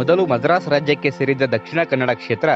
ಮೊದಲು ಮದ್ರಾಸ್ ರಾಜ್ಯಕ್ಕೆ ಸೇರಿದ ದಕ್ಷಿಣ ಕನ್ನಡ ಕ್ಷೇತ್ರ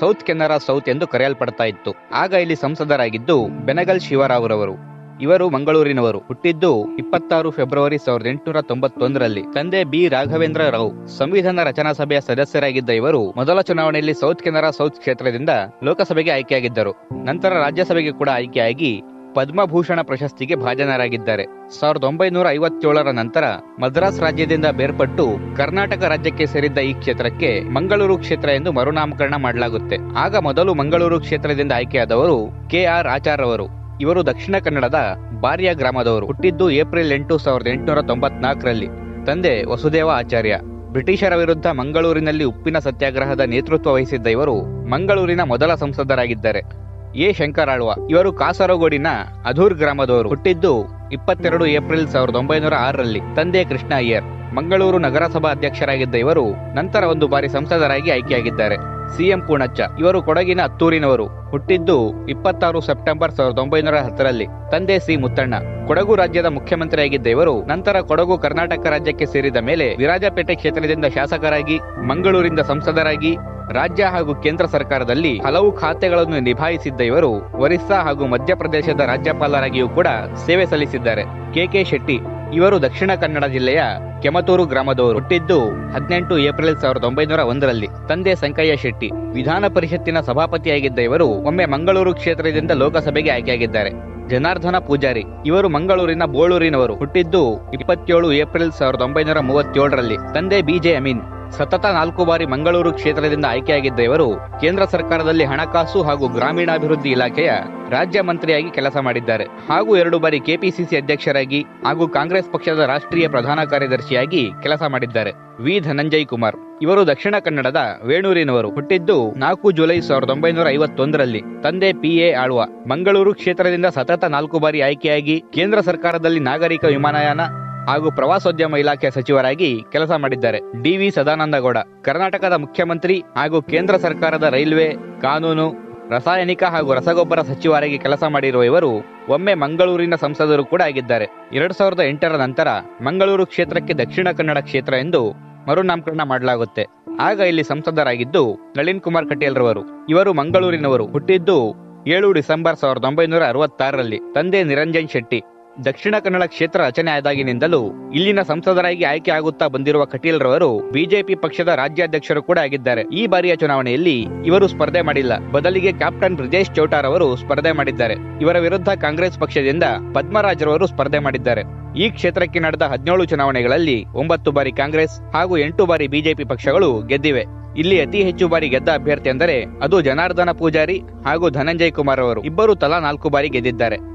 ಸೌತ್ ಕೆನರಾ ಸೌತ್ ಎಂದು ಕರೆಯಲ್ಪಡ್ತಾ ಇತ್ತು. ಆಗ ಇಲ್ಲಿ ಸಂಸದರಾಗಿದ್ದು ಬೆನಗಲ್ ಶಿವರಾವ್ರವರು. ಇವರು ಮಂಗಳೂರಿನವರು. ಹುಟ್ಟಿದ್ದು ಇಪ್ಪತ್ತಾರು ಫೆಬ್ರವರಿ ಸಾವಿರದ ಎಂಟುನೂರ ತೊಂಬತ್ತೊಂದರಲ್ಲಿ. ತಂದೆ ಬಿ ರಾಘವೇಂದ್ರ ರಾವ್, ಸಂವಿಧಾನ ರಚನಾ ಸಭೆಯ ಸದಸ್ಯರಾಗಿದ್ದ ಇವರು ಮೊದಲ ಚುನಾವಣೆಯಲ್ಲಿ ಸೌತ್ ಕೆನರಾ ಸೌತ್ ಕ್ಷೇತ್ರದಿಂದ ಲೋಕಸಭೆಗೆ ಆಯ್ಕೆಯಾಗಿದ್ದರು. ನಂತರ ರಾಜ್ಯಸಭೆಗೆ ಕೂಡ ಆಯ್ಕೆಯಾಗಿ ಪದ್ಮಭೂಷಣ ಪ್ರಶಸ್ತಿಗೆ ಭಾಜನರಾಗಿದ್ದಾರೆ. ಸಾವಿರದ ಒಂಬೈನೂರ ಐವತ್ತೇಳರ ನಂತರ ಮದ್ರಾಸ್ ರಾಜ್ಯದಿಂದ ಬೇರ್ಪಟ್ಟು ಕರ್ನಾಟಕ ರಾಜ್ಯಕ್ಕೆ ಸೇರಿದ್ದ ಈ ಕ್ಷೇತ್ರಕ್ಕೆ ಮಂಗಳೂರು ಕ್ಷೇತ್ರ ಎಂದು ಮರುನಾಮಕರಣ ಮಾಡಲಾಗುತ್ತೆ. ಆಗ ಮೊದಲು ಮಂಗಳೂರು ಕ್ಷೇತ್ರದಿಂದ ಆಯ್ಕೆಯಾದವರು ಕೆ ಆರ್ ಆಚಾರ್ ಅವರು ಇವರು ದಕ್ಷಿಣ ಕನ್ನಡದ ಬಾರ್ಯ ಗ್ರಾಮದವರು. ಹುಟ್ಟಿದ್ದು ಏಪ್ರಿಲ್ ಎಂಟು, ಸಾವಿರದ ಎಂಟುನೂರ ತೊಂಬತ್ನಾಲ್ಕರಲ್ಲಿ. ತಂದೆ ವಸುದೇವ ಆಚಾರ್ಯ. ಬ್ರಿಟಿಷರ ವಿರುದ್ಧ ಮಂಗಳೂರಿನಲ್ಲಿ ಉಪ್ಪಿನ ಸತ್ಯಾಗ್ರಹದ ನೇತೃತ್ವ ವಹಿಸಿದ್ದ ಇವರು ಮಂಗಳೂರಿನ ಮೊದಲ ಸಂಸದರಾಗಿದ್ದಾರೆ. ಎ. ಶಂಕರಾಳ್ವ. ಇವರು ಕಾಸರಗೋಡಿನ ಅಧೂರ್ ಗ್ರಾಮದವರು. ಹುಟ್ಟಿದ್ದು ಇಪ್ಪತ್ತೆರಡು ಏಪ್ರಿಲ್ ಸಾವಿರದ ಒಂಬೈನೂರ ಆರರಲ್ಲಿ. ತಂದೆ ಕೃಷ್ಣ ಅಯ್ಯರ್. ಮಂಗಳೂರು ನಗರಸಭಾ ಅಧ್ಯಕ್ಷರಾಗಿದ್ದ ಇವರು ನಂತರ ಒಂದು ಬಾರಿ ಸಂಸದರಾಗಿ ಆಯ್ಕೆಯಾಗಿದ್ದಾರೆ. ಸಿಎಂ ಪೂಣಚ್ಚ ಇವರು ಕೊಡಗಿನ ಅತ್ತೂರಿನವರು. ಹುಟ್ಟಿದ್ದು ಇಪ್ಪತ್ತಾರು ಸೆಪ್ಟೆಂಬರ್ ಸಾವಿರದ ಒಂಬೈನೂರ ಹತ್ತರಲ್ಲಿ. ತಂದೆ ಸಿ. ಮುತ್ತಣ್ಣ. ಕೊಡಗು ರಾಜ್ಯದ ಮುಖ್ಯಮಂತ್ರಿಯಾಗಿದ್ದ ಇವರು ನಂತರ ಕೊಡಗು ಕರ್ನಾಟಕ ರಾಜ್ಯಕ್ಕೆ ಸೇರಿದ ಮೇಲೆ ವಿರಾಜಪೇಟೆ ಕ್ಷೇತ್ರದಿಂದ ಶಾಸಕರಾಗಿ, ಮಂಗಳೂರಿಂದ ಸಂಸದರಾಗಿ ರಾಜ್ಯ ಹಾಗೂ ಕೇಂದ್ರ ಸರ್ಕಾರದಲ್ಲಿ ಹಲವು ಖಾತೆಗಳನ್ನು ನಿಭಾಯಿಸಿದ್ದ ಇವರು ಒರಿಸ್ಸಾ ಹಾಗೂ ಮಧ್ಯಪ್ರದೇಶದ ರಾಜ್ಯಪಾಲರಾಗಿಯೂ ಕೂಡ ಸೇವೆ ಸಲ್ಲಿಸಿದ್ದಾರೆ. ಕೆಕೆ ಶೆಟ್ಟಿ ಇವರು ದಕ್ಷಿಣ ಕನ್ನಡ ಜಿಲ್ಲೆಯ ಕೆಮತೂರು ಗ್ರಾಮದವರು. ಹುಟ್ಟಿದ್ದು ಹದಿನೆಂಟು ಏಪ್ರಿಲ್ ಸಾವಿರದ ಒಂಬೈನೂರ ಒಂದರಲ್ಲಿ. ತಂದೆ ಸಂಕಯ್ಯ ಶೆಟ್ಟಿ ವಿಧಾನ ಪರಿಷತ್ತಿನ ಸಭಾಪತಿಯಾಗಿದ್ದ ಇವರು ಒಮ್ಮೆ ಮಂಗಳೂರು ಕ್ಷೇತ್ರದಿಂದ ಲೋಕಸಭೆಗೆ ಆಯ್ಕೆಯಾಗಿದ್ದಾರೆ. ಜನಾರ್ದನ ಪೂಜಾರಿ ಇವರು ಮಂಗಳೂರಿನ ಬೋಳೂರಿನವರು. ಹುಟ್ಟಿದ್ದು ಇಪ್ಪತ್ತೇಳು ಏಪ್ರಿಲ್ ಸಾವಿರದ ಒಂಬೈನೂರ ಮೂವತ್ತೇಳರಲ್ಲಿ. ತಂದೆ ಬಿಜೆ ಅಮೀನ್ ಸತತ ನಾಲ್ಕು ಬಾರಿ ಮಂಗಳೂರು ಕ್ಷೇತ್ರದಿಂದ ಆಯ್ಕೆಯಾಗಿದ್ದ ಇವರು ಕೇಂದ್ರ ಸರ್ಕಾರದಲ್ಲಿ ಹಣಕಾಸು ಹಾಗೂ ಗ್ರಾಮೀಣಾಭಿವೃದ್ಧಿ ಇಲಾಖೆಯ ರಾಜ್ಯ ಮಂತ್ರಿಯಾಗಿ ಕೆಲಸ ಮಾಡಿದ್ದಾರೆ. ಹಾಗೂ ಎರಡು ಬಾರಿ ಕೆಪಿಸಿಸಿ ಅಧ್ಯಕ್ಷರಾಗಿ ಹಾಗೂ ಕಾಂಗ್ರೆಸ್ ಪಕ್ಷದ ರಾಷ್ಟ್ರೀಯ ಪ್ರಧಾನ ಕಾರ್ಯದರ್ಶಿಯಾಗಿ ಕೆಲಸ ಮಾಡಿದ್ದಾರೆ. ವಿ. ಧನಂಜಯ್ ಕುಮಾರ್. ಇವರು ದಕ್ಷಿಣ ಕನ್ನಡದ ವೇಣೂರಿನವರು. ಹುಟ್ಟಿದ್ದು ನಾಲ್ಕು ಜುಲೈ ಸಾವಿರದ ಒಂಬೈನೂರ ಐವತ್ತೊಂದರಲ್ಲಿ. ತಂದೆ ಪಿ. ಎ. ಆಳ್ವ. ಮಂಗಳೂರು ಕ್ಷೇತ್ರದಿಂದ ಸತತ ನಾಲ್ಕು ಬಾರಿ ಆಯ್ಕೆಯಾಗಿ ಕೇಂದ್ರ ಸರ್ಕಾರದಲ್ಲಿ ನಾಗರಿಕ ವಿಮಾನಯಾನ ಹಾಗೂ ಪ್ರವಾಸೋದ್ಯಮ ಇಲಾಖೆ ಸಚಿವರಾಗಿ ಕೆಲಸ ಮಾಡಿದ್ದಾರೆ. ಡಿವಿ ಸದಾನಂದಗೌಡ, ಕರ್ನಾಟಕದ ಮುಖ್ಯಮಂತ್ರಿ ಹಾಗೂ ಕೇಂದ್ರ ಸರ್ಕಾರದ ರೈಲ್ವೆ, ಕಾನೂನು, ರಾಸಾಯನಿಕ ಹಾಗೂ ರಸಗೊಬ್ಬರ ಸಚಿವರಾಗಿ ಕೆಲಸ ಮಾಡಿರುವ ಇವರು ಒಮ್ಮೆ ಮಂಗಳೂರಿನ ಸಂಸದರು ಕೂಡ ಆಗಿದ್ದಾರೆ. ಎರಡ್ ಸಾವಿರದ ಎಂಟರ ನಂತರ ಮಂಗಳೂರು ಕ್ಷೇತ್ರಕ್ಕೆ ದಕ್ಷಿಣ ಕನ್ನಡ ಕ್ಷೇತ್ರ ಎಂದು ಮರುನಾಮಕರಣ ಮಾಡಲಾಗುತ್ತೆ. ಆಗ ಇಲ್ಲಿ ಸಂಸದರಾಗಿದ್ದು ನಳಿನ್ ಕುಮಾರ್ ಕಟೀಲ್ ರವರು ಇವರು ಮಂಗಳೂರಿನವರು. ಹುಟ್ಟಿದ್ದು ಏಳು ಡಿಸೆಂಬರ್ ಸಾವಿರದ ಒಂಬೈನೂರ ಅರವತ್ತಾರರಲ್ಲಿ ತಂದೆ ನಿರಂಜನ್ ಶೆಟ್ಟಿ. ದಕ್ಷಿಣ ಕನ್ನಡ ಕ್ಷೇತ್ರ ರಚನೆ ಆದಾಗಿನಿಂದಲೂ ಇಲ್ಲಿನ ಸಂಸದರಾಗಿ ಆಯ್ಕೆ ಆಗುತ್ತಾ ಬಂದಿರುವ ಕಟೀಲ್ ರವರು ಬಿಜೆಪಿ ಪಕ್ಷದ ರಾಜ್ಯಾಧ್ಯಕ್ಷರು ಕೂಡ ಆಗಿದ್ದಾರೆ. ಈ ಬಾರಿಯ ಚುನಾವಣೆಯಲ್ಲಿ ಇವರು ಸ್ಪರ್ಧೆ ಮಾಡಿಲ್ಲ. ಬದಲಿಗೆ ಕ್ಯಾಪ್ಟನ್ ಬ್ರಿಜೇಶ್ ಚೌಟಾರ್ ಅವರು ಸ್ಪರ್ಧೆ ಮಾಡಿದ್ದಾರೆ. ಇವರ ವಿರುದ್ಧ ಕಾಂಗ್ರೆಸ್ ಪಕ್ಷದಿಂದ ಪದ್ಮರಾಜ್ ರವರು ಸ್ಪರ್ಧೆ ಮಾಡಿದ್ದಾರೆ. ಈ ಕ್ಷೇತ್ರಕ್ಕೆ ನಡೆದ ಹದಿನೇಳು ಚುನಾವಣೆಗಳಲ್ಲಿ ಒಂಬತ್ತು ಬಾರಿ ಕಾಂಗ್ರೆಸ್ ಹಾಗೂ ಎಂಟು ಬಾರಿ ಬಿಜೆಪಿ ಪಕ್ಷಗಳು ಗೆದ್ದಿವೆ. ಇಲ್ಲಿ ಅತಿ ಹೆಚ್ಚು ಬಾರಿ ಗೆದ್ದ ಅಭ್ಯರ್ಥಿ ಅಂದರೆ ಅದು ಜನಾರ್ದನ ಪೂಜಾರಿ ಹಾಗೂ ಧನಂಜಯ್ ಕುಮಾರ್ ಅವರು ಇಬ್ಬರು ತಲಾ ನಾಲ್ಕು ಬಾರಿ ಗೆದ್ದಿದ್ದಾರೆ.